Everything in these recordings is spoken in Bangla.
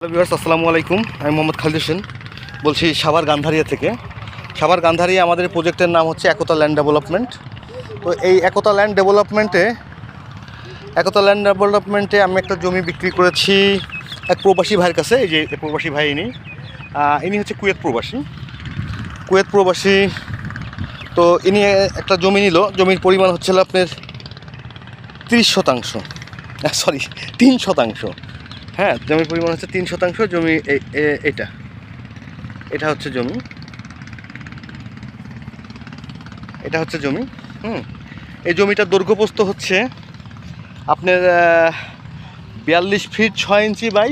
হ্যালো ভিউয়ার্স আসসালামু আলাইকুম। আমি মোহাম্মদ খালিদ হোসেন। বলছি সাভার গান্ধারিয়া থেকে। সাভার গান্ধারিয়া আমাদের প্রজেক্টের নাম হচ্ছে একতা ল্যান্ড ডেভেলপমেন্ট তো এই একতা ল্যান্ড ডেভেলপমেন্টে একতা ল্যান্ড ডেভেলপমেন্টে আমি একটা জমি বিক্রি করেছি এক প্রবাসী ভাইয়ের কাছে। এই যে প্রবাসী ভাই ইনি। ইনি হচ্ছে কুয়েত প্রবাসী। কুয়েত প্রবাসী। তো ইনি একটা জমি নিল। জমির পরিমাণ হচ্ছে আপনার তিরিশ শতাংশ। সরি তিন শতাংশ। হ্যাঁ জমির পরিমাণ হচ্ছে তিন শতাংশ, জমি এটা। এটা হচ্ছে জমি। এটা হচ্ছে জমি, হুম। এই জমিটা দৈর্ঘ্যপ্রস্থ হচ্ছে আপনার বিয়াল্লিশ ফিট ছয় ইঞ্চি বাই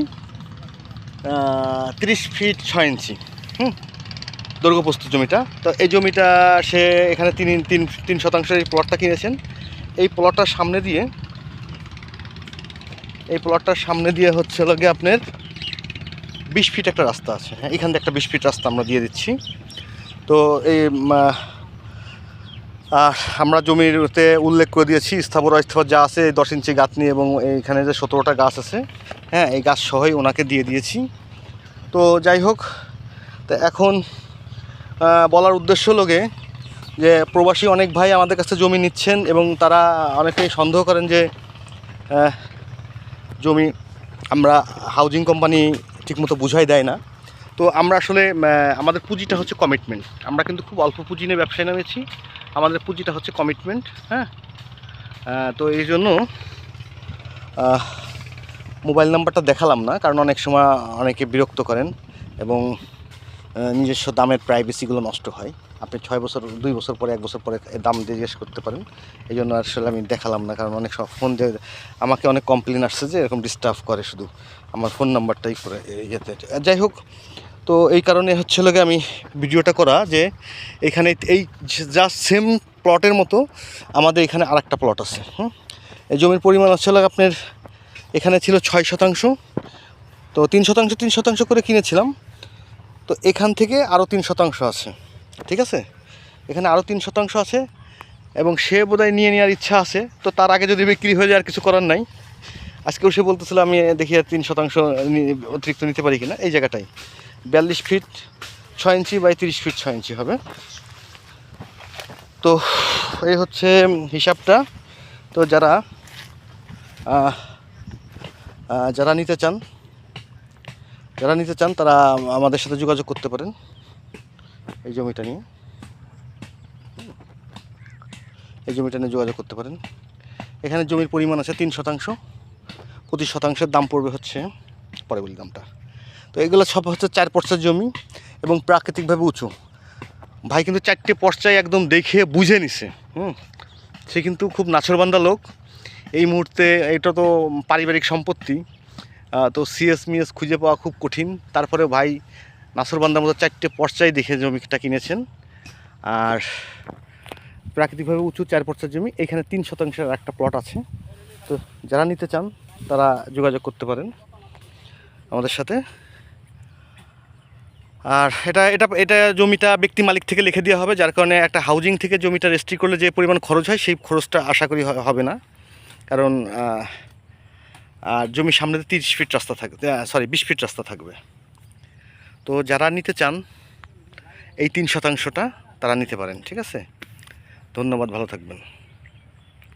তিরিশ ফিট ছয় ইঞ্চি, হুম। দৈর্ঘ্যপ্রস্থ জমিটা। তো এই জমিটা সে এখানে তিন তিন তিন শতাংশের এই প্লটটা কিনেছেন। এই প্লটটার সামনে দিয়ে এই প্লটটার সামনে দিয়ে হচ্ছে লগে আপনার বিশ ফিট একটা রাস্তা আছে। হ্যাঁ এখান থেকে একটা বিশ ফিট রাস্তা আমরা দিয়ে দিচ্ছি। তো এই আমরা জমিতে উল্লেখ করে দিয়েছি, স্থাবর অস্থাবর যা আছে দশ ইঞ্চি গাছ নিয়ে এবং এইখানে যে সতেরোটা গাছ আছে হ্যাঁ এই গাছ সহই ওনাকে দিয়ে দিয়েছি। তো যাই হোক, তো এখন বলার উদ্দেশ্য লোকে যে প্রবাসী অনেক ভাই আমাদের কাছে জমি নিচ্ছেন এবং তারা অনেকেই সন্দেহ করেন যে জমি আমরা হাউজিং কোম্পানি ঠিকমতো বুঝাই দেয় না। তো আমরা আসলে আমাদের পুঁজিটা হচ্ছে কমিটমেন্ট আমরা কিন্তু খুব অল্প পুঁজি নিয়ে ব্যবসায় নামেছি। আমাদের পুঁজিটা হচ্ছে কমিটমেন্ট হ্যাঁ? তো এই জন্য মোবাইল নাম্বারটা দেখালাম না, কারণ অনেক সময় অনেকে বিরক্ত করেন এবং নিজস্ব দামের প্রাইভেসিগুলো নষ্ট হয়। আপনি ছয় বছর, দুই বছর পরে, এক বছর পরে দাম জিজ্ঞেস করতে পারেন। এই জন্য আসলে আমি দেখালাম না, কারণ অনেক সময় ফোন দিয়ে আমাকে অনেক কমপ্লেন আসছে যে এরকম ডিস্টার্ব করে শুধু। আমার ফোন নাম্বারটাই করে ইয়েতে। যাই হোক, তো এই কারণে হচ্ছে লোকে আমি ভিডিওটা করা যে এখানে এই জাস্ট সেম প্লটের মতো আমাদের এখানে আরেকটা প্লট আছে। হুম? এই জমির পরিমাণ হচ্ছে হলো আপনার এখানে ছিল ছয় শতাংশ। তো তিন শতাংশ তিন শতাংশ করে কিনেছিলাম। তো এখান থেকে আরও তিন শতাংশ আছে, ঠিক আছে? এখানে আরও তিন শতাংশ আছে এবং সে বোধহয় নিয়ে নেওয়ার ইচ্ছা আছে। তো তার আগে যদি বিক্রি হয়ে যায় আর কিছু করার নাই। আজকেও সে বলতেছিল, আমি দেখি আর তিন শতাংশ অতিরিক্ত নিতে পারি কিনা। এই জায়গাটাই। বিয়াল্লিশ ফিট ছয় ইঞ্চি বাই তিরিশ ফিট ছয় ইঞ্চি হবে। তো এই হচ্ছে হিসাবটা। তো যারা যারা নিতে চান যারা নিতে চান, তারা আমাদের সাথে যোগাযোগ করতে পারেন। এই জমিটা নিয়ে। এই জমিটা নিয়ে যোগাযোগ করতে পারেন। এখানে জমির পরিমাণ আছে তিন শতাংশ। প্রতি শতাংশের দাম পড়বে হচ্ছে পরে বলি দামটা। তো এগুলো সব হচ্ছে চার পর্চার জমি এবং প্রাকৃতিকভাবে উঁচু। ভাই কিন্তু চারটে পর্চায় একদম দেখে বুঝে নিছে, হুম? সে কিন্তু খুব নাছরবান্ধা লোক। এই মুহূর্তে এটা তো পারিবারিক সম্পত্তি। তো সিএস মিএস খুঁজে পাওয়া খুব কঠিন। তারপরে ভাই নাসরবান্দার মতো চারটে পর্চায় দেখে জমিটা কিনেছেন। আর প্রাকৃতিকভাবে উঁচু চার পর্চার জমি, এখানে তিন শতাংশের একটা প্লট আছে। তো যারা নিতে চান, তারা যোগাযোগ করতে পারেন আমাদের সাথে। আর এটা এটা এটা জমিটা ব্যক্তি মালিক থেকে লিখে দেওয়া হবে, যার কারণে একটা হাউজিং থেকে জমিটা রেজিস্ট্রি করলে যে পরিমাণ খরচ হয়, সেই খরচটা আশা করি হবে না। কারণ আর জমির সামনে তিরিশ ফিট রাস্তা থাকবে। সরি বিশ ফিট রাস্তা থাকবে। তো যারা নিতে চান এই তিন শতাংশটা তারা নিতে পারেন ঠিক আছে? ধন্যবাদ ভালো থাকবেন।